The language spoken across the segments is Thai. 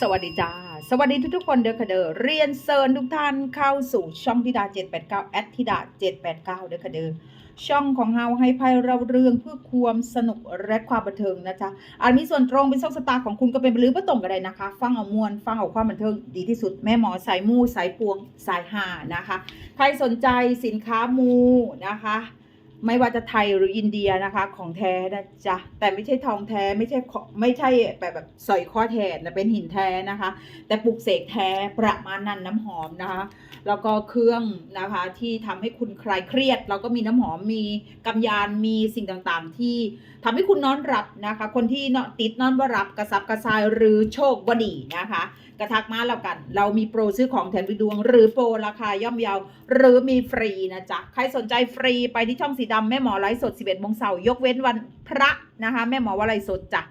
สวัสดีจ้า สวัสดีทุกทุกๆคนเด้อค่ะเด้อเรียนเซิญทุกท่านเข้าสู่ช่องธิดา 789แอดธิดา 789 เด้อค่ะเด้อช่องของเฮาให้ภัยเราเรื่องเพื่อความสนุกและความบันเทิงนะจ๊ะอาจมีส่วนตรงเป็นโชคชะตาของคุณก็เป็นหรือประตรงก็ได้นะคะ ฟังเอามวลฟังเอาความบันเทิงดีที่สุดแม่หมอสายมูสายปวงสายหานะคะ ใครสนใจสินค้ามูนะคะ ไม่ว่าจะไทยหรืออินเดียนะคะ ของแท้นะจ๊ะแต่ไม่ใช่ทองแท้ไม่ใช่ไม่ใช่แบบแบบสอยข้อแทนนะเป็นหินแท้นะคะ แต่ปลุกเสกแท้ประมาณนั้นน้ำหอมนะคะแล้วก็เครื่องนะคะที่ทำให้คุณคลายเครียด แล้วก็มีน้ำหอมมีกำยานมีสิ่งต่างๆที่ ทำให้คุณนอนหลับนะคะ คนที่นอนติดนอนว่ารับกระซับกระซายหรือโชควดีนะคะ กระทักมาแล้วกัน เรามีโปรซื้อของแถมไปดวง หรือโปรราคาย่อมเยาหรือมีฟรีนะจ๊ะใครสนใจฟรีไปที่ช่องสีดำแม่หมอไลฟ์สด 11โมงเสาร์ยกเว้นวันพระนะคะ แม่หมอว่าไลฟ์สดจ้ะ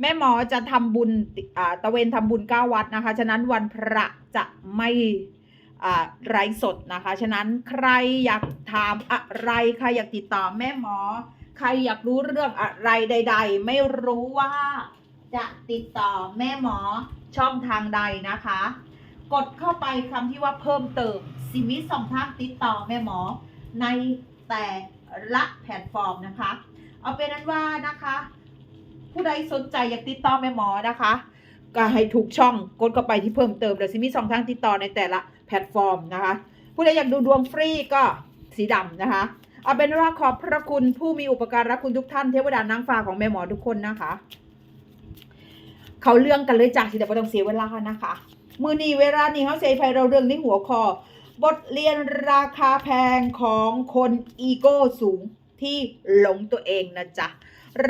แม่หมอจะทำบุญอ่าตะเวนทำบุญเก้าวัดนะคะ ฉะนั้นวันพระจะไม่ไลฟ์สดนะคะ ฉะนั้นใครอยากถามอะไรใครอยากติดต่อแม่หมอ ใครอยากรู้เรื่องอะไรใด ๆ ไม่รู้ว่า จะติดต่อแม่หมอช่องทางใดนะคะ กดเข้าไปคำที่ว่าเพิ่มเติมสิมิสองทางติดต่อแม่หมอ ในแต่ละแพลตฟอร์มนะคะ เอาเป็นนั้นว่านะคะ ผู้ใดสนใจอยากติดต่อแม่หมอนะคะก็ให้ถูกช่องกดเข้าไปที่เพิ่มเติมเดี๋ยวสิมีสองทางติดต่อในแต่ละแพลตฟอร์มนะคะ ผู้ใดอยากดูดวงฟรีก็สีดำนะคะ เอาเป็นว่าขอบพระคุณผู้มีอุปการะคุณทุกท่านเทวดานางฟ้าของแม่หมอทุกคนนะคะ เขาเรื่องกันเลยจากที่แต่ไม่ต้องเสียเวลานะคะ มือนี้เวลานี้เขาเสียไฟเราเรื่องในหัวคอบทเรียนราคาแพงของคนอีโก้สูงที่หลงตัวเองนะจ๊ะ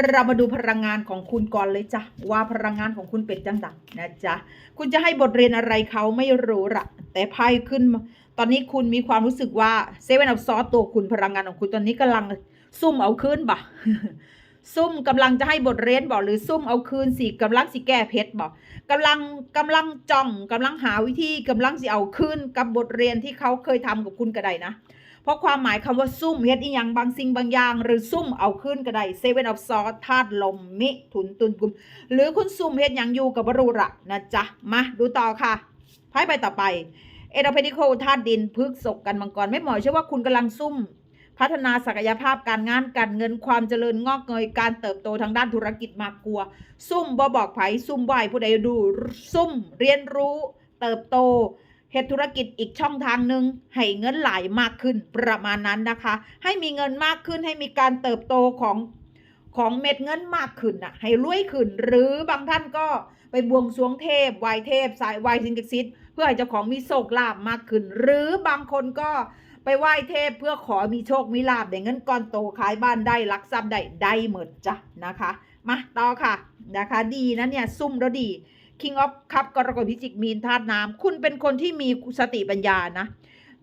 เรามาดูพลังงานของคุณก่อนเลยจ้ะว่าพลังงานของคุณเป็นจังไงนะจ๊ะคุณจะให้บทเรียนอะไรเขาไม่รู้ละแต่ไพ่ขึ้นมา ตอนนี้คุณมีความรู้สึกว่าเซเว่นอัพซอสตัวคุณพลังงานของคุณตอนนี้กำลังซุ่มเอาคืนบ่ซุ่มกำลังจะให้บทเรียนบอกหรือซุ่มเอาคืนสิกำลังสิแก้เพชรบอกกำลังกำลังจ้องกำลังหาวิธีกำลังสิเอาคืนกับบทเรียนที่เขาเคยทำกับคุณก็ได้นะเพราะความหมายคำว่าซุ่มเฮ็ดอีหยังบางสิ่งบางอย่าง หรือซุ่มเอาขึ้นก็ได้เซเว่นออฟซอสธาตุลมมิถุนตุนกุม หรือคุณซุ่มเฮ็ดหยังอยู่กับบรูระนะจ๊ะ มาดูต่อค่ะไพ่ใบต่อไป เอโดเพนิโคธาตุดินพฤกษกกันมังกรไม่หมอเชื่อว่าคุณกำลังซุ่ม พัฒนาศักยภาพการงานการเงินความเจริญงอกเงยการเติบโตทางด้านธุรกิจมากกลัว ซุ่มบ่บอกไผซุ่มไหวผู้ใดดู ซุ่มเรียนรู้เติบโตเฮ็ดธุรกิจอีกช่องทางหนึ่งให้เงินไหลมากขึ้นประมาณนั้นนะคะ ให้มีเงินมากขึ้นให้มีการเติบโตของของเม็ดเงินมากขึ้นน่ะให้รวยขึ้น หรือบางท่านก็ไปบวงสรวงเทพไหวเทพ สายไหวสิงศักดิ์สิทธิ์ เพื่อให้เจ้าของมีโชคลาภมากขึ้น หรือบางคนก็ไปไหว้เทพเพื่อขอมีโชคมีลาภได้เงินก้อนโตขายบ้านได้ลักทรัพย์ได้ได้หมดจ้ะนะคะ มาต่อค่ะนะคะ ดีนะเนี่ยซุ่มแล้วดี King of Cup กรกฎพิจิกมีนธาตุน้ำคุณเป็นคนที่มีสติปัญญานะ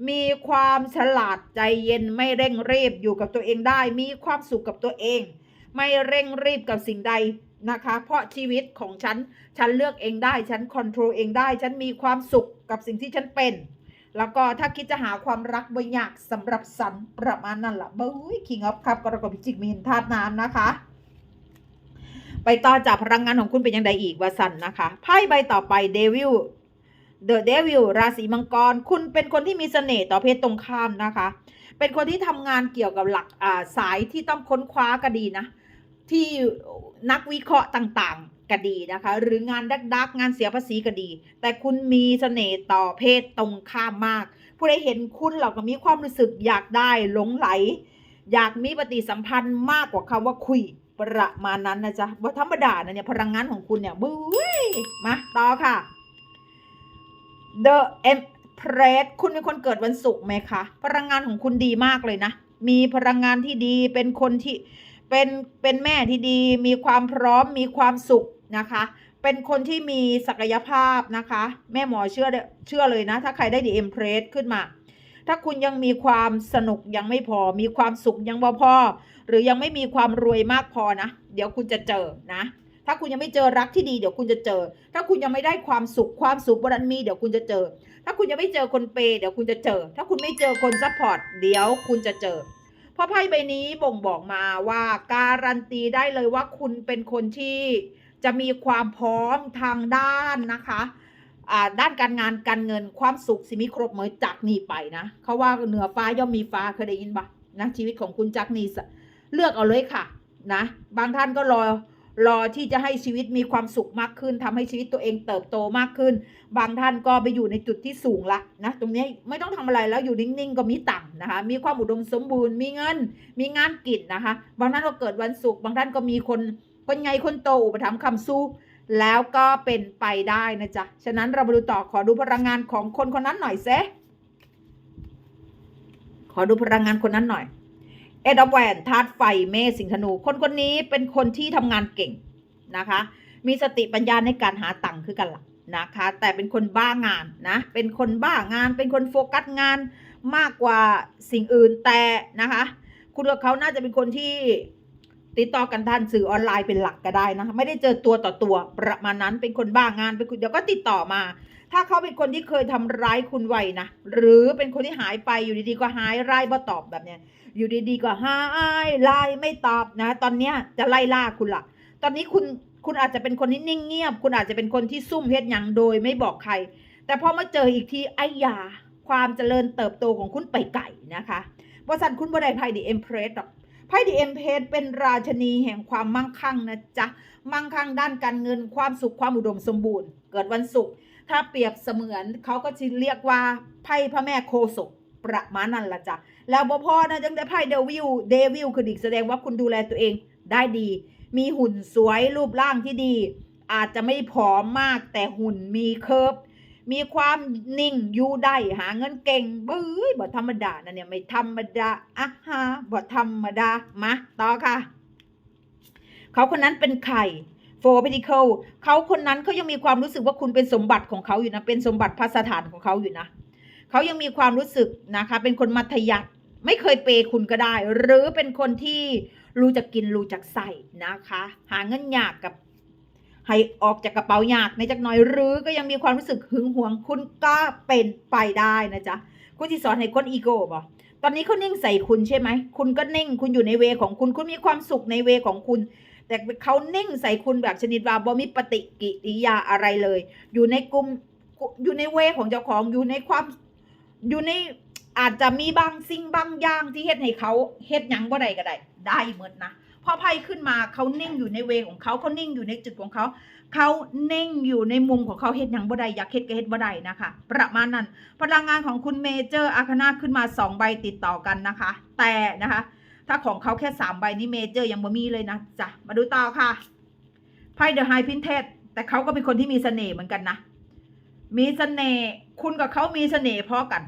มีความฉลาดใจเย็นไม่เร่งรีบอยู่กับตัวเองได้ มีความสุขกับตัวเอง ไม่เร่งรีบกับสิ่งใด นะคะ เพราะชีวิตของฉัน ฉันเลือกเองได้ ฉันคอนโทรลเองได้ ฉันมีความสุขกับสิ่งที่ฉันเป็น แล้วก็ถ้าคิดจะหาความรักบ่ยากสำหรับสันประมาณนั้นละเบ้ย King of Cup กรกฎพิจิกมีนธาตุน้ำนะคะ ไปต่อจากพลังงานของคุณเป็นยังไงอีกวาสันนะคะ ไพ่ใบต่อไปเดวิลเดอะเดวิลราศีมังกร คุณเป็นคนที่มีเสน่ห์ต่อเพศตรงข้ามนะคะ เป็นคนที่ทำงานเกี่ยวกับหลักาสายที่ต้องค้นคว้าก็ดีนะ ที่นักวิเคราะห์ต่างๆ ก็ดีนะคะ หรืองานดักดักๆงานเสียภาษีก็ดี แต่คุณมีเสน่ห์ต่อเพศตรงข้ามมาก ผู้ใดเห็นคุณเราก็มีความรู้สึกอยากได้หลงไหล อยากมีปฏิสัมพันธ์มากกว่าคำว่าคุยประมาณนั้นนะจ๊ะว่าธรรมดานะเนี่ยพลังงานของคุณเนี่ยบุ้ยมาต่อค่ะ The Empress คุณเป็นคนเกิดวันศุกร์ไหมคะ พลังงานของคุณดีมากเลยนะ มีพลังงานที่ดีเป็นคนที่ เป็นเป็นแม่ที่ดี มีความพร้อมมีความสุขนะคะ เป็นคนที่มีศักยภาพนะคะ แม่หมอเชื่อเชื่อเลยนะ ถ้าใครได้ The Empress ขึ้นมา ถ้าคุณยังมีความสนุกยังไม่พอ มีความสุขยังบ่พอ หรือยังไม่มีความรวยมากพอนะ เดี๋ยวคุณจะเจอนะ ถ้าคุณยังไม่เจอรักที่ดี เดี๋ยวคุณจะเจอ ถ้าคุณยังไม่ได้ความสุขความสุขบรันมี เดี๋ยวคุณจะเจอ ถ้าคุณยังไม่เจอคนเปย์เดี๋ยวคุณจะเจอ ถ้าคุณไม่เจอคนซัพพอร์ตเดี๋ยวคุณจะเจอ ราะไพ่ใบนี้บ่งบอกมาว่าการันตีได้เลยว่าคุณเป็นคนที่จะมีความพร้อมทางด้านนะคะด้านการงานการเงินความสุขสิมีครบเหมือนจากนี้ไปนะเขาว่าเหนือฟ้าย่อมมีฟ้าเคยได้ยินปะนะชีวิตของคุณจากนี้เลือกเอาเลยค่ะนะบางท่านก็รอ รอที่จะให้ชีวิตมีความสุขมากขึ้นทำให้ชีวิตตัวเองเติบโตมากขึ้น บางท่านก็ไปอยู่ในจุดที่สูงละนะตรงนี้ไม่ต้องทำอะไรแล้วอยู่นิ่งๆ ก็มีตังค์นะคะ มีความอุดมสมบูรณ์มีเงิน มีงานกิจนะคะ บางท่านก็เกิดวันศุกร์บางท่านก็มีคนคนใหญ่คนโตอุปถัมภ์คำสู้แล้วก็เป็นไปได้นะจ๊ะ ฉะนั้นเรามาดูต่อขอดูพลังงานของคนคนนั้นหน่อยเซขอดูพลังงานคนนั้นหน่อย เอ็ดแวนธาตุไฟเมษสิงห์ธนู คนคนนี้เป็นคนที่ทำงานเก่งนะคะ มีสติปัญญาในการหาตังค์คือกันละนะคะ แต่เป็นคนบ้างานนะ เป็นคนบ้างาน เป็นคนโฟกัสงานมากกว่าสิ่งอื่นแต่นะคะ คุณกับเขาน่าจะเป็นคนที่ติดต่อกันทางสื่อออนไลน์เป็นหลักก็ได้นะ ไม่ได้เจอตัวต่อตัวประมาณนั้นเป็นคนบ้างานเป็นคุณเดี๋ยวก็ติดต่อมา ถ้าเขาเป็นคนที่เคยทำร้ายคุณไว้นะ หรือเป็นคนที่หายไปอยู่ดีๆก็หายไล่บ่ตอบแบบเนี้ย อยู่ดีๆก็หายไล่ไม่ตอบนะ ตอนเนี้ยจะไล่ล่าคุณละตอนนี้คุณคุณอาจจะเป็นคนที่นิ่งเงียบ คุณอาจจะเป็นคนที่ซุ่มเฮ็ดหยังโดยไม่บอกใคร แต่พอมาเจออีกทีไอ้ยาความเจริญเติบโตของคุณไปไก่นะคะบริษัทคุณบไดไพ่ดีเอ็มเพรสหรอกไพ่ดีเอ็มเพรสเป็นราชนีแห่งความมั่งคั่งนะจ๊ะ มั่งคั่งด้านการเงินความสุขความอุดมสมบูรณ์ เกิดวันศุกร์ถ้าเปรียบเสมือนเขาก็จะเรียกว่าไพ่พระแม่โคศกประมาณนั้นละจ้ะ แล้วบ่พอนะจังได้ไพ่เดวิลเดวิลคือดิกแสดงว่าคุณดูแลตัวเองได้ดี มีหุ่นสวยรูปร่างที่ดี อาจจะไม่ผอมมากแต่หุ่นมีเคิร์ฟมีความนิ่งอยู่ได้หาเงินเก่งบื้อบ่ธรรมดานะเนี่ยไม่ธรรมดาอะฮะบ่ธรรมดามาต่อค่ะ เขาคนนั้นเป็นใครโฟร์พิทิเคิลเขาคนนั้นเขายังมีความรู้สึกว่าคุณเป็นสมบัติของเขาอยู่นะ เป็นสมบัติพัสถานของเขาอยู่นะ เขายังมีความรู้สึกนะคะ เป็นคนมัธยัสถ์ ไม่เคยเปย์คุณก็ได้ หรือเป็นคนที่รู้จักกินรู้จักใส่นะคะ หาเงินยากกับให้ออกจากกระเป๋ายากในจักหน่อย หรือก็ยังมีความรู้สึกหึงหวงคุณก็เป็นไปได้นะจ๊ะคุณที่สอนให้คนอีโก้บ่ตอนนี้เขานิ่งใส่คุณใช่ไหม คุณก็นิ่ง คุณอยู่ในเวของคุณ คุณมีความสุขในเวของคุณ แต่เขานิ่งใส่คุณแบบชนิดว่าบ่มีปฏิกิริยาอะไรเลย อยู่ในกลุ่ม อยู่ในเวของเจ้าของ อยู่ในความ อยู่ใน อาจจะมีบางสิ่งบางอย่างที่เฮ็ดให้เขาเฮ็ดหยังบ่ได้ก็ได้ ได้หมดนะพอไพ่ขึ้นมาเขานิ่งอยู่ในเวของเขาเขานิ่งอยู่ในจุดของเขา เขานิ่งอยู่ในมุมของเขาเฮ็ดหยังบ่ได้อยากเฮ็ดก็เฮ็ดบ่ได้นะคะ ประมาณนั้น พลังงานของคุณเมเจอร์อาคนาขึ้นมาสองใบติดต่อกันนะคะ แต่นะคะ ถ้าของเขาแค่สามใบนี่เมเจอร์ยังบ่มีเลยนะจ้ะมาดูต่อค่ะไพ่เดอะไฮพินเทสแต่เขาก็เป็นคนที่มีเสน่ห์เหมือนกันนะมีเสน่ห์คุณกับเขามีเสน่ห์พอกัน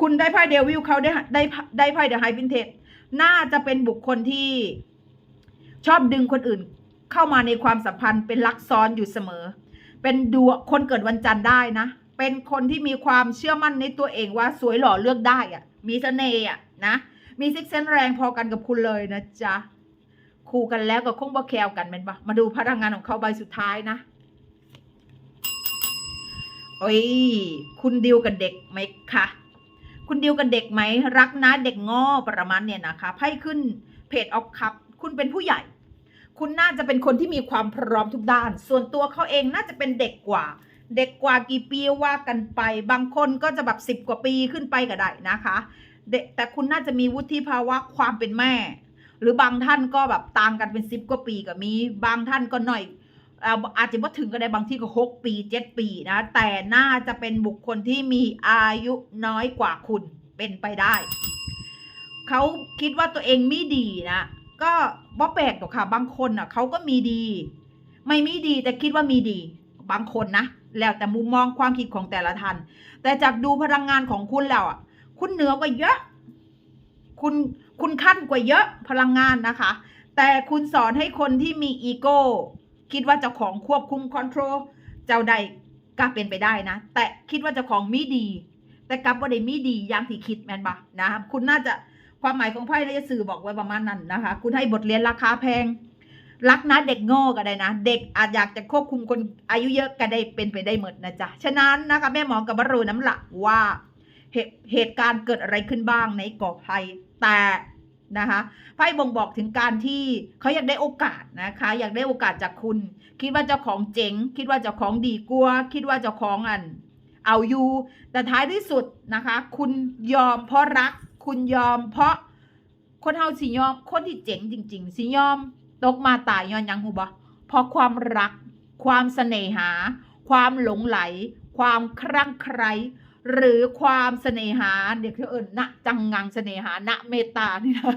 คุณได้ไพ่เดวิลเขาได้ได้ได้ไพ่เดอะไฮพินเทสน่าจะเป็นบุคคลที่ชอบดึงคนอื่นเข้ามาในความสัมพันธ์เป็นลักซ้อนอยู่เสมอ เป็นดวงคนเกิดวันจันทร์ได้นะ เป็นคนที่มีความเชื่อมั่นในตัวเองว่าสวยหล่อเลือกได้อะมีเสน่ห์อะนะ มีซิกเซนแรงพอกันกับคุณเลยนะจ๊ะคู่กันแล้วก็คงบ่แคลกันเป็นปะมาดูพลังงานของเขาใบสุดท้ายนะโอ้ยคุณดิวกับเด็กไหมคะ คุณดิวกับเด็กไหมรักนะเด็กง้อประมาณเนี่ยนะคะไพ่ขึ้นเพจออฟคัพคุณเป็นผู้ใหญ่ คุณน่าจะเป็นคนที่มีความพร้อมทุกด้าน ส่วนตัวเขาเองน่าจะเป็นเด็กกว่า เด็กกว่ากี่ปีว่ากันไป บางคนก็จะแบบสิบกว่าปีขึ้นไปก็ได้นะคะเด็กแต่คุณน่าจะมีวุฒิภาวะความเป็นแม่ หรือบางท่านก็แบบต่างกันเป็นสิบกว่าปีก็มี บางท่านก็หน่อย อาจจะว่าถึงก็ได้บางที่ก็หกปีเจ็ดปีนะ แต่น่าจะเป็นบุคคลที่มีอายุน้อยกว่าคุณเป็นไปได้ เขาคิดว่าตัวเองไมีดีนะ ก็บ่แปลกหรอกค่ะ บางคนอะเขาก็มีดี ไม่มีดีแต่คิดว่ามีดี บางคนนะ แล้วแต่มุมมองความคิดของแต่ละท่าน แต่จากดูพลังงานของคุณแล้วอะ คุณเหนือกว่าเยอะ คุณคุณขั้นกว่าเยอะพลังงานนะคะ แต่คุณสอนให้คนที่มีอีโก้ คิดว่าเจ้าของควบคุมคอนโทรลเจ้าใดก็เป็นไปได้นะ แต่คิดว่าเจ้าของมีดี แต่กลับว่าได้มีดีอย่างที่คิดแมนปะนะคุณน่าจะความหมายของไพ่น่าจะสื่อบอกไว้ประมาณนั้นนะคะ คุณให้บทเรียนราคาแพง รักนะเด็กโง่ก็ได้นะ เด็กอาจอยากจะควบคุมคนอายุเยอะก็ได้เป็นไปได้หมดนะจ๊ะ ฉะนั้นนะคะแม่หมอกับบรูน้ำหลักว่าเหตุเหตุการณ์เกิดอะไรขึ้นบ้างในเกาะไผ่แต่ นะคะไพ่บ่งบอกถึงการที่เขาอยากได้โอกาสนะคะ อยากได้โอกาสจากคุณ คิดว่าเจ้าของเจ๋ง คิดว่าเจ้าของดีกว่าคิดว่าเจ้าของอัน เอาอยู่ แต่ท้ายที่สุดนะคะ คุณยอมเพราะรัก คุณยอมเพราะคนเฮาสิยอม คนที่เจ๋งจริง ๆสิยอม ตกมาตายย้อนยังหูบ่เพราะความรัก ความเสน่หา ความหลงไหล ความครั่งใคร หรือความเสน่หาเด็กเขาเอิญณจังงังเสน่หาณเมตตานี่นะ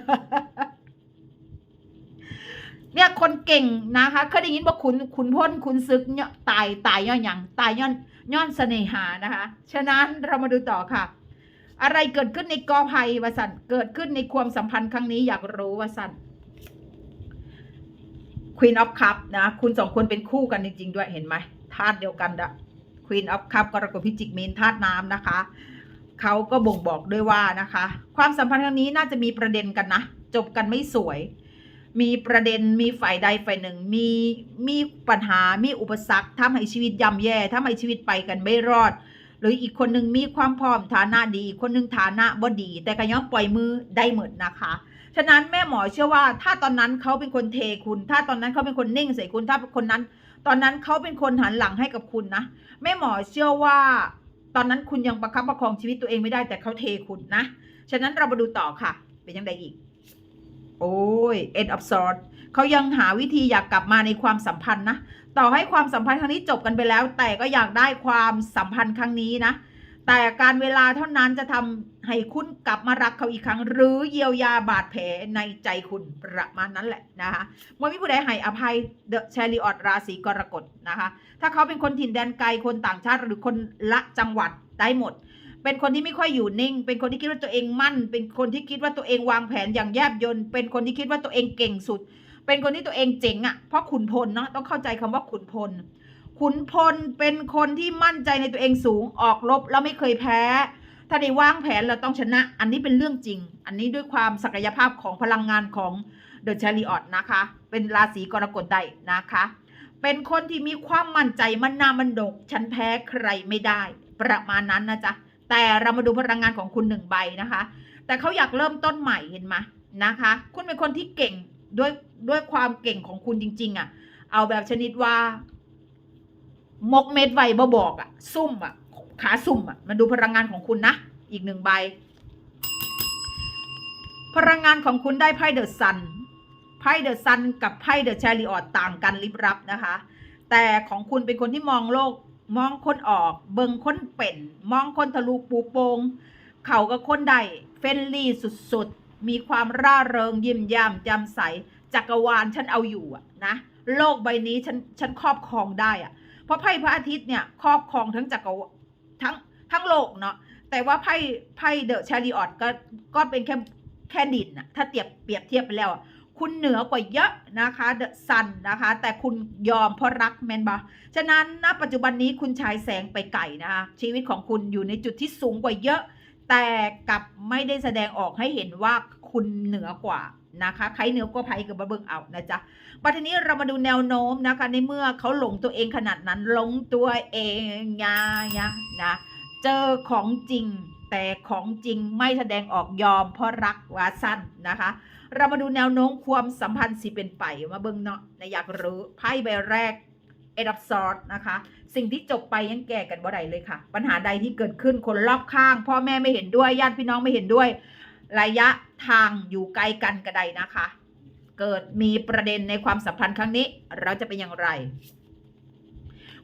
เนี่ยคนเก่งนะคะเคยได้ยินว่าขุนขุนพ้นขุนศึกเนี่ยตายตายย้อนหยังตายย้อนย้อนเสน่หานะคะ ฉะนั้นเรามาดูต่อค่ะ อะไรเกิดขึ้นในกอภัยวสันเกิดขึ้นในความสัมพันธ์ครั้งนี้อยากรู้วสัน Queen of Cup นะ คุณสองคนเป็นคู่กันจริง ๆ ด้วยเห็นไหมธาตุเดียวกันดะ Queen of Cup กรกฎพิจิกมีนธาตุน้ำนะคะ เขาก็บ่งบอกด้วยว่านะคะ ความสัมพันธ์ครั้งนี้น่าจะมีประเด็นกันนะ จบกันไม่สวย มีประเด็นมีฝ่ายใดฝ่ายหนึ่ง มีมีปัญหามีอุปสรรคทำให้ชีวิตย่ำแย่ทำให้ชีวิตไปกันไม่รอด หรืออีกคนหนึ่งมีความพร้อมฐานะดีคนหนึ่งฐานะบ่ดี แต่ก็ยังปล่อยมือได้หมดนะคะฉะนั้นแม่หมอเชื่อว่าถ้าตอนนั้นเขาเป็นคนเทคุณ ถ้าตอนนั้นเขาเป็นคนนิ่งใส่คุณถ้าคนนั้น ตอนนั้นเขาเป็นคนหันหลังให้กับคุณนะแม่หมอเชื่อว่า ตอนนั้นคุณยังประคับประคองชีวิตตัวเองไม่ได้แต่เขาเทคุณนะ ฉะนั้นเรามาดูต่อค่ะ เป็นยังไงอีก โอ้ย end of sort เขายังหาวิธีอยากกลับมาในความสัมพันธ์นะ ต่อให้ความสัมพันธ์ครั้งนี้จบกันไปแล้ว แต่ก็อยากได้ความสัมพันธ์ครั้งนี้นะ แต่การเวลาเท่านั้นจะทำให้คุณกลับมารักเขาอีกครั้ง หรือเยียวยาบาดแผลในใจคุณประมาณนั้นแหละนะคะเมื่อมีผู้ใดให้อภัยเดอะแชริออตราศีกรกฎนะคะ ถ้าเขาเป็นคนถิ่นแดนไกลคนต่างชาติหรือคนละจังหวัดได้หมด เป็นคนที่ไม่ค่อยอยู่นิ่ง เป็นคนที่คิดว่าตัวเองมั่น เป็นคนที่คิดว่าตัวเองวางแผนอย่างแยบยลเป็นคนที่คิดว่าตัวเองเก่งสุด เป็นคนที่ตัวเองเจ๋งอะ่ะเพราะขุนพลเนาะต้องเข้าใจคำว่าขุนพล ขุนพลเป็นคนที่มั่นใจในตัวเองสูงออกรบแล้วไม่เคยแพ้ ถ้าได้วางแผนเราต้องชนะ อันนี้เป็นเรื่องจริง อันนี้ด้วยความศักยภาพของพลังงานของเดอะชาริออตนะคะ เป็นราศีกรกฎได้นะคะ เป็นคนที่มีความมั่นใจมันนามันดก ฉันแพ้ใครไม่ได้ ประมาณนั้นนะจ๊ะ แต่เรามาดูพลังงานของคุณหนึ่งใบนะคะ แต่เขาอยากเริ่มต้นใหม่เห็นไหมนะคะ คุณเป็นคนที่เก่งด้วยด้วยความเก่งของคุณจริง ๆอะ่ะ เอาแบบชนิดว่า มกเม็ดไวบ่บอกอะ่ะซุ่มอะ่ะขาซุ่มอะ่ะมาดูพลังงานของคุณนะ อีกหนึ่งใบ พลังงานของคุณได้ไพ่เดอะซันไพ่เดอะซันกับไพ่เดอะแชริออตต่างกันลิบลับนะคะ แต่ของคุณเป็นคนที่มองโลก มองคนออก เบิงคนเป็น มองคนทะลุปูโปงเขากับคนใดเฟนลี่สุดๆ มีความร่าเริงยิ้มย่ำแจ่มใสจักรวาลฉันเอาอยู่อะนะ โลกใบนี้ฉันฉันครอบครองได้อะ เพราะไพ่พระอาทิตย์เนี่ยครอบครองทั้งจักรวาทั้งทั้งโลกเนาะแต่ว่าไพ่ไพ่เดอะชาริออตก็ก็เป็นแค่แค่ดินอะถ้าเทียบเปรียบเทียบไปแล้วคุณเหนือกว่าเยอะนะคะเดอะซันนะคะ แต่คุณยอมเพราะรักแมนบอฉะนั้นณปัจจุบันนี้คุณชายแสงไปไก่นะคะชีวิตของคุณอยู่ในจุดที่สูงกว่าเยอะ แต่กลับไม่ได้แสดงออกให้เห็นว่าคุณเหนือกว่า นะคะใครเหนือกว่าไพ่กับมาเบิงเอานะจ๊ะปัทีนี้เรามาดูแนวโน้มนะคะ ในเมื่อเขาหลงตัวเองขนาดนั้นหลงตัวเองยายะนะเจอของจริงแต่ของจริงไม่แสดงออกยอมเพราะรักวาสั้นนะคะ เรามาดูแนวโน้มความสัมพันธ์สิเป็นไปมาเบิ่งเนาะนะอยากรู้ไพ่ใบแรกเอดับซอร์นะคะ สิ่งที่จบไปยังแก้กันบ่ได้เลยค่ะ ปัญหาใดที่เกิดขึ้นคนรอบข้าง พ่อแม่ไม่เห็นด้วยญาติพี่น้องไม่เห็นด้วย ระยะ ทางอยู่ไกลกันกระไดนะคะ เกิดมีประเด็นในความสัมพันธ์ครั้งนี้ เราจะเป็นอย่างไร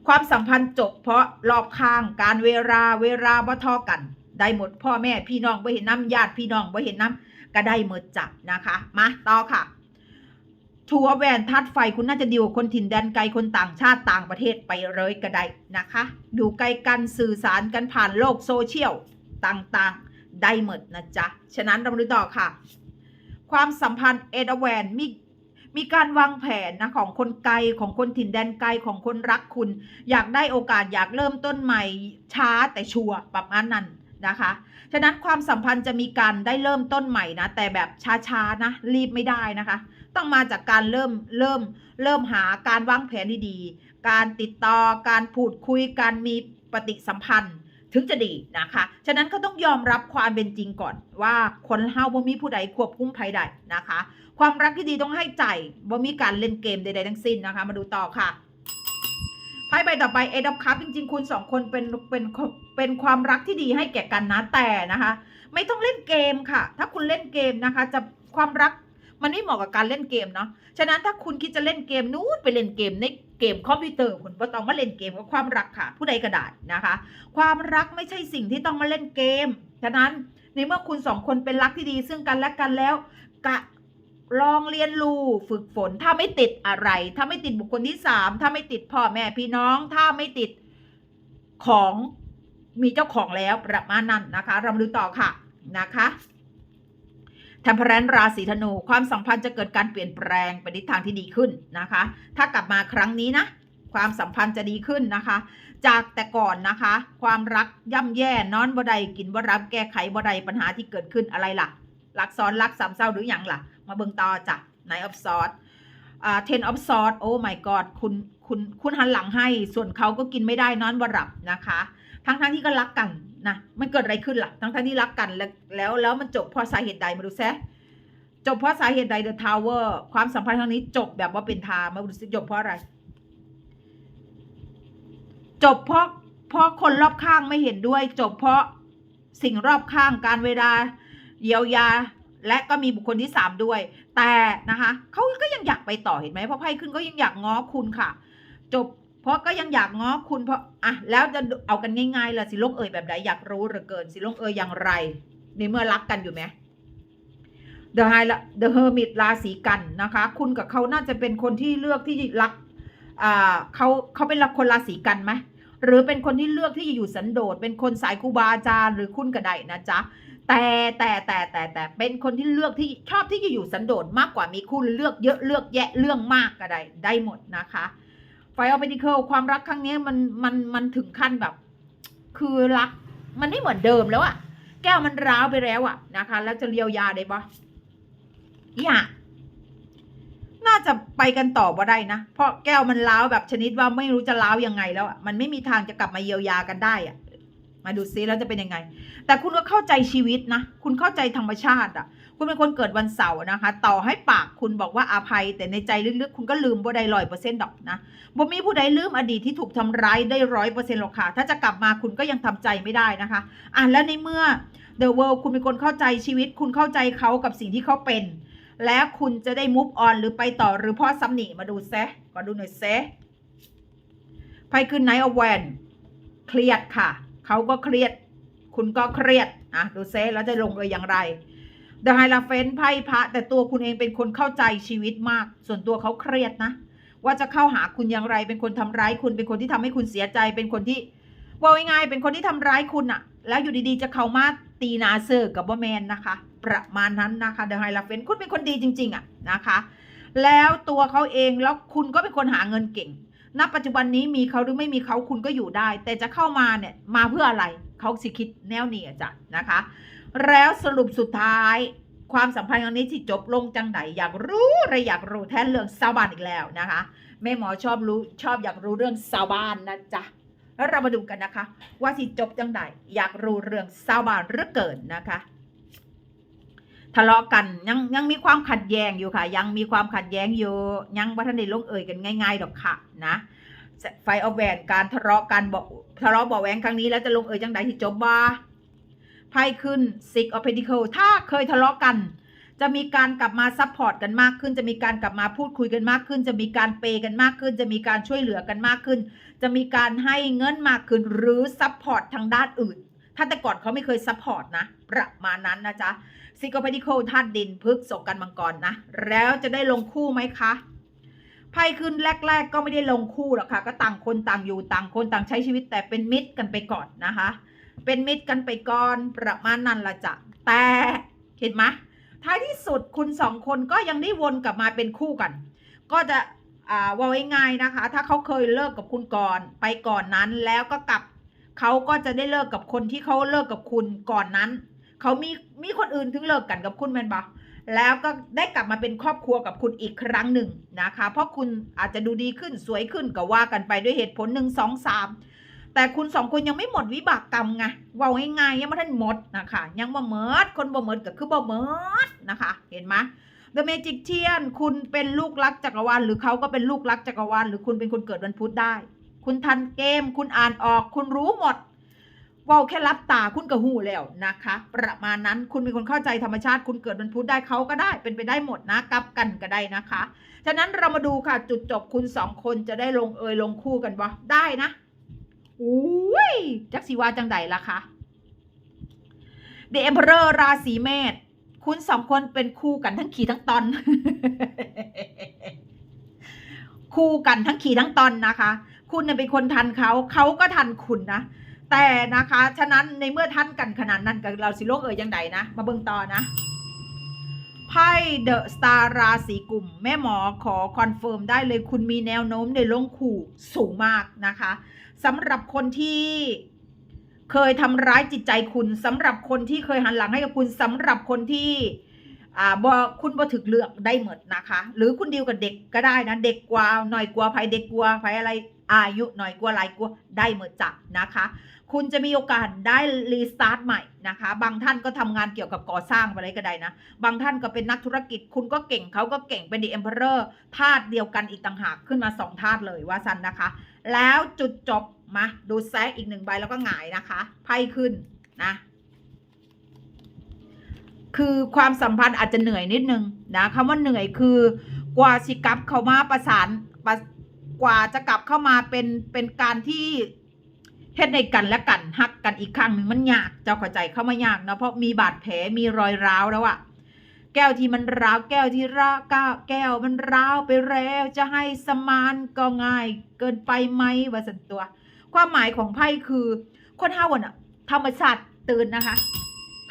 ความสัมพันธ์จบเพราะรอบข้างการเวลาเวลาบ่ทอกัน ได้หมดพ่อแม่พี่น้องบ่เห็นน้ำญาติพี่น้องบ่เห็นน้ำก็ได้หมดจับนะคะ มาต่อค่ะทัวร์แวนทัดไฟคุณน่าจะดีกว่าคนถิ่นแดนไกลคนต่างชาติต่างประเทศไปเลยก็ได้นะคะ อยู่ไกลกันสื่อสารกันผ่านโลกโซเชียลต่างๆ ได้หมดนะจ๊ะ ฉะนั้นเรามาดูต่อค่ะ ความสัมพันธ์เอดแวนมีมีการวางแผนนะของคนไกลของคนถิ่นแดนไกลของคนรักคุณ อยากได้โอกาสอยากเริ่มต้นใหม่ช้าแต่ชัวร์ประมาณนั้นนะคะ ฉะนั้นความสัมพันธ์จะมีการได้เริ่มต้นใหม่นะ แต่แบบช้าๆนะ รีบไม่ได้นะคะ ต้องมาจากการเริ่มเริ่มเริ่มหาการวางแผนที่ดีการติดต่อการพูดคุยการมีปฏิสัมพันธ์ ถึงจะดีนะคะ ฉะนั้นก็ต้องยอมรับความเป็นจริงก่อนว่าคนเฮาบ่มีผู้ใดควบคุมภัยใดนะคะ ความรักที่ดีต้องให้ใจบ่มีการเล่นเกมใดๆทั้งสิ้นนะคะ มาดูต่อค่ะไพ่ใบต่อไปเอดับคัพจริง ๆ คุณสองคนเป็นเป็นเป็นความรักที่ดีให้แก่กันนะแต่นะคะ ไม่ต้องเล่นเกมค่ะ ถ้าคุณเล่นเกมนะคะ จะความรักมันไม่เหมาะกับการเล่นเกมเนาะฉะนั้นถ้าคุณคิดจะเล่นเกมนู้นไปเล่นเกมใน เกมคอมพิวเตอร์คุณก็ต้องมาเล่นเกมกับความรักค่ะ ผู้ใดก็ได้นะคะ ความรักไม่ใช่สิ่งที่ต้องมาเล่นเกม ฉะนั้นในเมื่อคุณสองคนเป็นรักที่ดี ซึ่งกันและกันแล้วกะลองเรียนรู้ฝึกฝนถ้าไม่ติดอะไร ถ้าไม่ติดบุคคลที่สามถ้าไม่ติดพ่อแม่พี่น้อง ถ้าไม่ติดของมีเจ้าของแล้วประมาณนั้นนะคะเรามาดูต่อค่ะนะคะ ทำพรนราศีธนู ความสัมพันธ์จะเกิดการเปลี่ยนแปลงไปในทางที่ดีขึ้นนะคะ ถ้ากลับมาครั้งนี้นะ ความสัมพันธ์จะดีขึ้นนะคะ จากแต่ก่อนนะคะ ความรักย่ำแย่นอนบ่ได้กินบ่รับแก้ไขบ่ได้ปัญหาที่เกิดขึ้นอะไรล่ะรักซ้อนรักสามเศร้าหรืออย่างล่ะ มาเบิ่งต่อจ้ะในออฟซอร์อ่าเทนออฟซอร์โอ้ my god คุณคุณคุณหันหลังให้ ส่วนเขาก็กินไม่ได้นอนบ่หลับนะคะ ทั้งทั้งที่ก็รักกันนะมันเกิดอะไรขึ้นล่ะทั้งทั้งที่รักกันแล้วแล้วลวมันจบเพราะสาเหตุใดมาดูแซะจบเพราะสาเหตุใด The Tower ความสัมพันธ์ครั้งนี้จบแบบว่าเป็นทามาดูสิจบเพราะอะไร จบเพราะเพราะคนรอบข้างไม่เห็นด้วย จบเพราะสิ่งรอบข้างการเวลาเยียวยาและก็มีบุคคลที่สามด้วย แต่นะคะเขาก็ยังอยากไปต่อเห็นไหมเพราะไพ่ขึ้นก็ยังอยากง้อคุณค่ะ จบ เพราะก็ยังอยากง้อคุณเพราะอะแล้วจะเอากันง่ายๆล่ะสิลงเอ่ยแบบไหนอยากรู้เหลือเกินสิลงเอ่ยอย่างไรในเมื่อรักกันอยู่ไหม The High The Hermit ราศีกันนะคะ คุณกับเขาน่าจะเป็นคนที่เลือกที่รักอ่าเขาเขาเป็นคนราศีกันไหมหรือเป็นคนที่เลือกที่จะอยู่สันโดษเป็นคนสายครูบาอาจารย์หรือคุณกระไดนะจ๊ะแต่แต่แต่แต่แต่เป็นคนที่เลือกที่ชอบที่จะอยู่สันโดษมากกว่ามีคู่เลือกเยอะเลือกแยะเรื่องมากก็ได้ได้หมดนะคะ ไฟออฟเ e น c เคิลความรักครั้งนี้มันมันมันถึงขั้นแบบ คือรัก มันไม่เหมือนเดิมแล้วอะแก้วมันร้าวไปแล้วอะนะคะ แล้วจะเลียวยาได้ปะอย่าน่าจะไปกันต่อบ่ได้นะ เพราะแก้วมันล้าวแบบชนิดว่าไม่รู้จะล้าวยังไงแล้วอะมันไม่มีทางจะกลับมาเยียวยากันได้อะมาดูซิแล้วจะเป็นยังไง แต่คุณก็เข้าใจชีวิตนะ คุณเข้าใจธรรมชาติอะ คุณเป็นคนเกิดวันเสาร์นะคะ ต่อให้ปากคุณบอกว่าอาภัย แต่ในใจลึกๆ คุณก็ลืมบ่ได้ร้อยเปอร์เซ็นต์ดอกนะบ่มีผู้ใดลืมอดีตที่ถูกทำร้ายได้ร้อยเปอร์เซ็นต์หรอกค่ะ ถ้าจะกลับมาคุณก็ยังทำใจไม่ได้นะคะ อะแล้วในเมื่อ The World คุณเป็นคนเข้าใจชีวิต คุณเข้าใจเขากับสิ่งที่เขาเป็น แล้วคุณจะได้มุฟออนหรือไปต่อหรือพ่อซ้ำหนีมาดูแซะก็ดูหน่อยแซะไพ่ขึ้นไนท์อแวนเครียดค่ะ เขาก็เครียด คุณก็เครียด อะ ดูเซแล้วจะลงเอยอย่างไร ดอะไฮลาเฟนไพ่พระแต่ตัวคุณเองเป็นคนเข้าใจชีวิตมาก ส่วนตัวเขาเครียดนะ ว่าจะเข้าหาคุณอย่างไร เป็นคนทำร้ายคุณ เป็นคนที่ทำให้คุณเสียใจ เป็นคนที่ว่าง่ายๆเป็นคนที่ทำร้ายคุณอะแล้วอยู่ดีๆจะเข้ามาตีนาเซอร์กับว่าแมนนะคะ ประมาณนั้นนะคะเดอะไฮลาเฟนคุณเป็นคนดีจริง ๆอะนะคะ แล้วตัวเขาเองแล้วคุณก็เป็นคนหาเงินเก่งณปัจจุบันนี้มีเขาหรือไม่มีเขาคุณก็อยู่ได้ แต่จะเข้ามาเนี่ยมาเพื่ออะไรเขาสิคิดแนวนี้อะจ้ะนะคะ แล้วสรุปสุดท้าย ความสัมพันธ์ครั้งนี้ที่จบลงจังไหนอยากรู้อะไรอยากรู้แทนเรื่องชาวบ้านอีกแล้วนะคะแม่หมอชอบรู้ชอบอยากรู้เรื่องชาวบ้านนะจ๊ะแล้วเรามาดูกันนะคะ ว่าที่จบจังไหนอยากรู้เรื่องชาวบ้านหรือเกินนะคะทะเลาะกันยังยังมีความขัดแย้งอยู่ค่ะ ยังมีความขัดแย้งอยู่ยังบัทันได้ลงเอ่ยกันง่ายๆดอกค่ะนะไฟออฟแวนการทะเลาะกันบอกทะเลาะเบาะแหวงครั้งนี้แล้วจะลงเอ่ยจังใดที่จบบ้า ไพ่ขึ้น Six of Pentacles ถ้าเคยทะเลาะกัน จะมีการกลับมาซัพพอร์ตกันมากขึ้น จะมีการกลับมาพูดคุยกันมากขึ้น จะมีการเปย์กันมากขึ้น จะมีการช่วยเหลือกันมากขึ้น จะมีการให้เงินมากขึ้นหรือซัพพอร์ตทางด้านอื่น ถ้าแต่ก่อนเขาไม่เคยซัพพอร์ตนะ ประมาณนั้นนะจ๊ะซิกโกพดิโคธาตุดินพฤกษกกันมังกรนะ แล้วจะได้ลงคู่ไหมคะไพ่ขึ้นแรก ๆ ก็ไม่ได้ลงคู่หรอกค่ะ ก็ต่างคนต่างอยู่ต่างคนต่างใช้ชีวิตแต่เป็นมิตรกันไปก่อนนะคะ เป็นมิตรกันไปก่อนประมาณนั้นละจ้ะแต่เห็นไหมท้ายที่สุดคุณสองคนก็ยังได้วนกลับมาเป็นคู่กัน ก็จะอ่าว่าง่ายๆนะคะ ถ้าเขาเคยเลิกกับคุณก่อนไปก่อนนั้นแล้วก็กลับเขาก็จะได้เลิกกับคนที่เขาเลิกกับคุณก่อนนั้นเขามีมีคนอื่นถึงเลิกกันกับคุณแมนบะแล้วก็ได้กลับมาเป็นครอบครัวกับคุณอีกครั้งหนึ่งนะคะ เพราะคุณอาจจะดูดีขึ้นสวยขึ้นก็ว่ากันไปด้วยเหตุผลหนึ่งสองสาม แต่คุณสองคนยังไม่หมดวิบากกรรมไงว่าง่ายๆยังไม่ทันหมดนะคะยังบ่เมิดคนบ่เมิดก็คือบ่เมิดนะคะ เห็นไหม The Magician คุณเป็นลูกรักจักรวาลหรือเขาก็เป็นลูกรักจักรวาลหรือคุณเป็นคนเกิดวันพุธได้ คุณทันเกม คุณอ่านออก คุณรู้หมดว่าแค่รับตาคุณก็หูแล้วนะคะ ประมาณนั้นคุณเป็นคนเข้าใจธรรมชาติ คุณเกิดวันพุธได้เขาก็ได้เป็นไปได้หมดนะกลับกันก็ได้นะคะ ฉะนั้นเรามาดูค่ะจุดจบคุณสองคนจะได้ลงเอยลงคู่กันวะได้นะ อุ้ยจักสีวาจังใดล่ะคะ The Emperor ราศีเมษคุณสองคนเป็นคู่กันทั้งขี่ทั้งตอน คู่กันทั้งขี่ทั้งตอนนะคะ คุณเป็นคนทันเขาเขาก็ทันคุณนะแต่นะคะ ฉะนั้นในเมื่อทันกันขนาดนั้นกับเราสิโลกเอ่ยยังไงนะมาเบิ่งต่อนะไพ่เดอะสตาร์ราศีกุมแม่หมอขอคอนเฟิร์มได้เลยคุณมีแนวโน้มในลงขู่สูงมากนะคะ สำหรับคนที่เคยทำร้ายจิตใจคุณสำหรับคนที่เคยหันหลังให้กับคุณสำหรับคนที่ อ่าบอคุณบ่ถึกเลือกได้หมดนะคะ หรือคุณดีลกับเด็กก็ได้นะ เด็กกว่าหน่อยกว่าภัยเด็กกว่าภัยอะไรอายุหน่อยกว่าหลายกว่าได้หมดจับนะคะ คุณจะมีโอกาสได้รีสตาร์ทใหม่นะคะ บางท่านก็ทำงานเกี่ยวกับก่อสร้างอะไรก็ได้นะ บางท่านก็เป็นนักธุรกิจ คุณก็เก่งเขาก็เก่งเป็นดีเอ็มเพอเรอร์ธาตุเดียวกันอีกต่างหากขึ้นมาสองธาตุเลยว่าซันนะคะ แล้วจุดจบมาดูแซะอีกหนึ่งใบแล้วก็หงายนะคะไพ่ขึ้นนะ คือความสัมพันธ์อาจจะเหนื่อยนิดนึงนะคำว่าเหนื่อยคือกว่าสิกลับเข้ามาประสานประกว่าจะกลับเข้ามาเป็นเป็นการที่เฮ็ดในกันและกันฮักกันอีกครั้งหนึ่งมันยากเจ้าเข้าใจเข้ามายากเนาะเพราะมีบาดแผลมีรอยร้าวแล้วอะแก้วที่มันร้าวแก้วที่ร้าวก้าแก้วมันร้าวไปแล้วจะให้สมานก็ง่ายเกินไปไหมว่าสันตัว ความหมายของไพ่คือคนห้าวันอะธรรมชาติตื่นนะคะ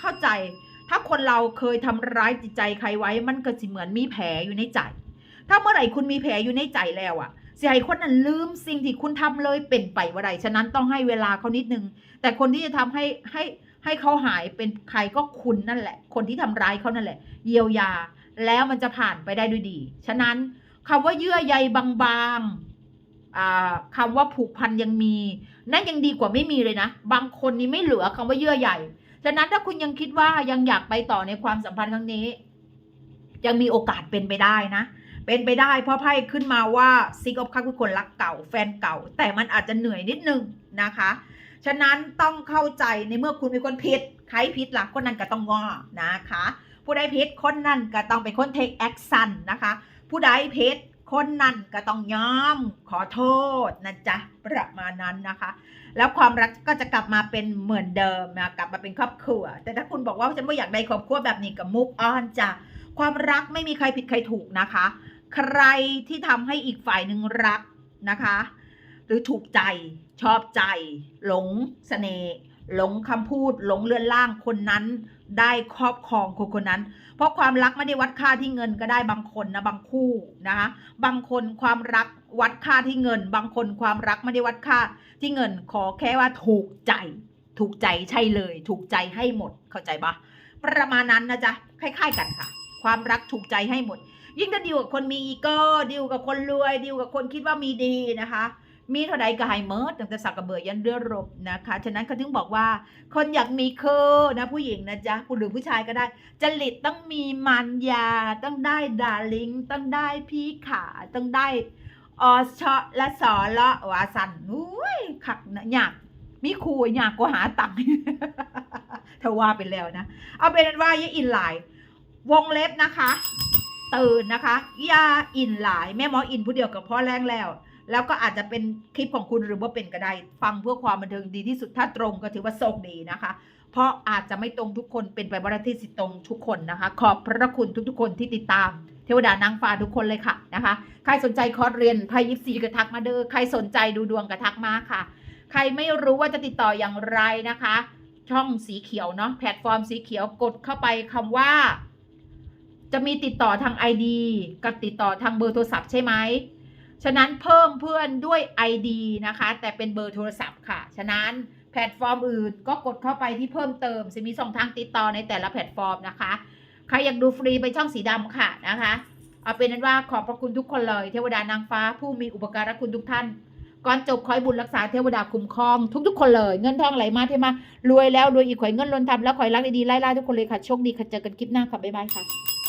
เข้าใจ ถ้าคนเราเคยทำร้ายจิตใจใครไว้ มันก็สิเหมือนมีแผลอยู่ในใจ ถ้าเมื่อไหร่คุณมีแผลอยู่ในใจแล้วอะสียให้คนนั้นลืมสิ่งที่คุณทำเลยเป็นไปว่าไรฉะนั้นต้องให้เวลาเขานิดนึง แต่คนที่จะทำให้ให้ให้เขาหายเป็นใครก็คุณนั่นแหละ คนที่ทำร้ายเขานั่นแหละ เยียวยา แล้วมันจะผ่านไปได้ด้วยดี ฉะนั้นคำว่าเยื่อใยบางๆอ่าคำว่าผูกพันยังมี นั่นยังดีกว่าไม่มีเลยนะ บางคนนี่ไม่เหลือคำว่าเยื่อใย ฉะนั้นถ้าคุณยังคิดว่ายังอยากไปต่อในความสัมพันธ์ครั้งนี้ ยังมีโอกาสเป็นไปได้นะ เป็นไปได้เพราะไพ่ขึ้นมาว่าซิกออฟคัพคือคนรักเก่า แฟนเก่า แต่มันอาจจะเหนื่อยนิดนึงนะคะ ฉะนั้นต้องเข้าใจในเมื่อคุณเป็นคนผิดใครผิดหลักคนนั้นก็ต้องงอนะคะ ผู้ใดผิดคนนั้นก็ต้องเป็นคนเทคแอคชั่นนะคะ ผู้ใดผิด คนนั้นก็ต้องยอมขอโทษนะจ๊ะประมาณนั้นนะคะ แล้วความรักก็จะกลับมาเป็นเหมือนเดิมนะกลับมาเป็นครอบครัว แต่ถ้าคุณบอกว่าฉันไม่อยากได้ครอบครัวแบบนี้กับมุกออนจ้ะความรักไม่มีใครผิดใครถูกนะคะ ใครที่ทำให้อีกฝ่ายหนึ่งรักนะคะ หรือถูกใจชอบใจ หลงเสน่ห์หลงคำพูด หลงเลือนล่างคนนั้น ได้ครอบครองคนคนนั้น เพราะความรักไม่ได้วัดค่าที่เงินก็ได้บางคนนะบางคู่นะคะบางคนความรักวัดค่าที่เงิน บางคนความรักไม่ได้วัดค่าที่เงิน ขอแค่ว่าถูกใจ ถูกใจใช่เลย ถูกใจให้หมดเข้าใจปะประมาณนั้นนะจ๊ะคล้ายๆกันค่ะ ความรักถูกใจให้หมด ยิ่งถ้าดีลกับคนมีอีโก้ดีลกับคนรวยดีลกับคนคิดว่ามีดีนะคะ มีเท่าใดก็ให้เมิดตั้งแต่สักกระเบือยันเรือรบนะคะ ฉะนั้นเขาถึงบอกว่า คนอยากมีเคอนะผู้หญิงนะจ๊ะผู้หรือผู้ชายก็ได้ จริตต้องมีมันยา ต้องได้ดาลิงต้องได้พี่ขาต้องได้ออชอและสอละวาสันอุ้ยขักนะอยากมีครูอยากกว่าหาตังค์เธอว่าไปแล้วนะ เอาเป็นว่ายาอินหลายวงเล็บนะคะ ตื่นนะคะอยาอินหลายแม่หมออินผู้เดียวกับพ่อแรงแล้ว แล้วก็อาจจะเป็นคลิปของคุณหรือว่าเป็นก็ได้ฟังเพื่อความบันเทิงดีที่สุดถ้าตรงก็ถือว่าโชคดีนะคะ เพราะอาจจะไม่ตรงทุกคนเป็นไปบรที่สิตรงทุกคนนะคะ ขอบพระคุณทุกๆ คนที่ติดตาม เทวดานางฟ้าทุกคนเลยค่ะนะคะใครสนใจคอร์สเรียนไพ่ยิปซีกระทักมาเด้อใครสนใจดูดวงกระทักมาค่ะ ใครไม่รู้ว่าจะติดต่ออย่างไรนะคะ ช่องสีเขียวเนาะแพลตฟอร์มสีเขียวกดเข้าไปคำว่าจะมีติดต่อทาง ID กับติดต่อทางเบอร์โทรศัพท์ใช่ไหม ฉะนั้นเพิ่มเพื่อนด้วย ID นะคะ แต่เป็นเบอร์โทรศัพท์ค่ะ ฉะนั้นแพลตฟอร์มอื่นก็กดเข้าไปที่เพิ่มเติมจะมีสองทางติดต่อในแต่ละแพลตฟอร์มนะคะ ใครอยากดูฟรีไปช่องสีดำค่ะนะคะ เอาเป็นนั้นว่าขอบพระคุณทุกคนเลย เทวดานางฟ้าผู้มีอุปการะคุณทุกท่าน ก่อนจบคอยบุญรักษาเทวดาคุ้มครองทุก ๆ คนเลย เงินทองไหลมาเทมารวยแล้วรวยอีกขอยเงินล้นทำแล้วขอยรักดีๆไล่ๆทุกคนเลยค่ะโชคดีค่ะเจอกันคลิปหน้าค่ะบ๊ายบายค่ะ